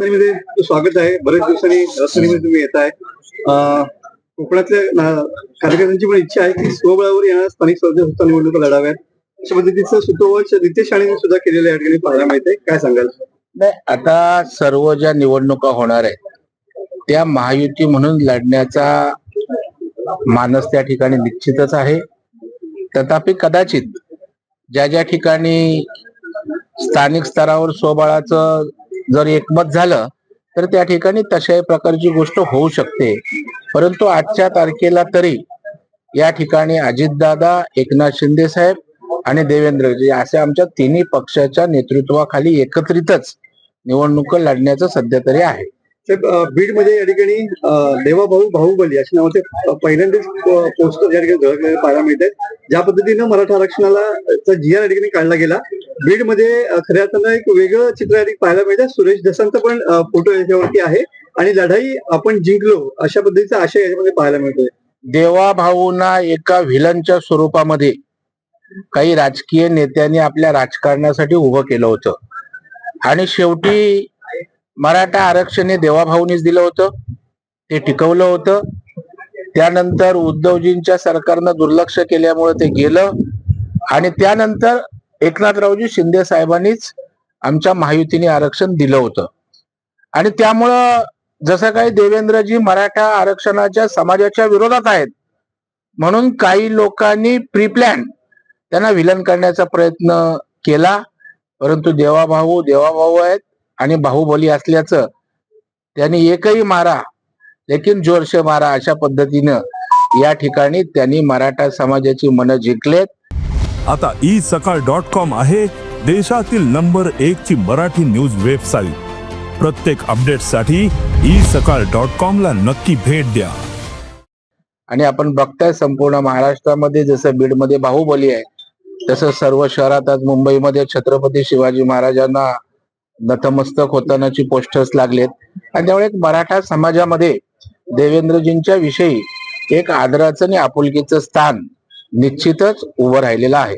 रत्नागिरीमध्ये स्वागत आहे. बरेच दिवसांनी रत्नागिरीमध्ये तुम्ही येत आहे. कोकणातल्या कार्यकर्त्यांची पण इच्छा आहे की स्वबळावर येणाऱ्या स्थानिक स्वराज्य संस्था निवडणुका लढाव्यात. अशा पद्धतीचं सुतोवच नितेश राणेंनी सुद्धा केलेलं या ठिकाणी पाहायला मिळते काय सांगाल? नाही आता सर्व ज्या निवडणुका होणार आहेत त्या महायुती म्हणून लढण्याचा मानस त्या ठिकाणी निश्चितच आहे. तथापि कदाचित ज्या ज्या ठिकाणी स्थानिक स्तरावर स्वबळाचं जर एकमत झालं तर त्या ठिकाणी तशाही प्रकारची गोष्ट होऊ शकते. परंतु आजच्या तारखेला तरी या ठिकाणी अजितदादा एकनाथ शिंदे साहेब आणि देवेंद्रजी असे आमच्या तिन्ही पक्षाच्या नेतृत्वाखाली एकत्रितच निवडणूक लढण्याचं सध्या तरी आहे. बीडमध्ये बीडमध्ये या ठिकाणी अं, देवाभाऊ बाहुबली अशा नावाचे पहिल्यांदाच पोस्टर या ठिकाणी झळकलेले पाहायला मिळत आहेत. ज्या पद्धतीनं मराठा आरक्षणाला चा जी आर या ठिकाणी काढला गेला बीडमध्ये खऱ्या अर्थानं एक वेगळं चित्र पाहायला मिळतं. सुरेश दसांचा पण फोटो याच्यावरती आहे. आणि लढाई आपण जिंकलो अशा पद्धतीचा आशय याच्यामध्ये पाहायला मिळतोय. देवा भाऊंना एका व्हिलनच्या स्वरूपामध्ये काही राजकीय नेत्यांनी आपल्या राजकारणासाठी उभं केलं होतं. आणि शेवटी मराठा आरक्षण हे देवाभाऊनीच दिलं होतं. ते टिकवलं होतं. त्यानंतर उद्धवजींच्या सरकारनं दुर्लक्ष केल्यामुळे ते गेलं. आणि त्यानंतर एकनाथरावजी शिंदे साहेबांनीच आमच्या महायुतीने आरक्षण दिलं होतं. आणि त्यामुळं जसं काही देवेंद्रजी मराठा आरक्षणाच्या समाजाच्या विरोधात आहेत म्हणून काही लोकांनी प्री प्लॅन त्यांना विलन करण्याचा प्रयत्न केला. परंतु देवाभाऊ देवाभाऊ आहेत आणि बाहुबली असल्याचं त्यांनी एकही मारा लेकिन जोरशे मारा अशा पद्धतीनं या ठिकाणी त्यांनी मराठा समाजाची मनं जिंकलेत. आता ई सकाळ डॉट कॉम आहे देशातील नंबर एक ची मराठी न्यूज वेबसाईट. प्रत्येक अपडेटसाठी ई सकाळ डॉट कॉम ला नक्की भेट द्या. आणि आपण बघताय संपूर्ण महाराष्ट्रामध्ये जसं बीडमध्ये बाहुबली आहे तसं सर्व शहरात आज मुंबईमध्ये छत्रपती शिवाजी महाराजांना नतमस्तक होतानाची पोस्टर्स लागलेत. आणि त्यामुळे एक मराठा समाजामध्ये देवेंद्रजींच्या विषयी एक आदराचं आणि आपुलकीचं स्थान निश्चितच उभं राहिलेलं आहे.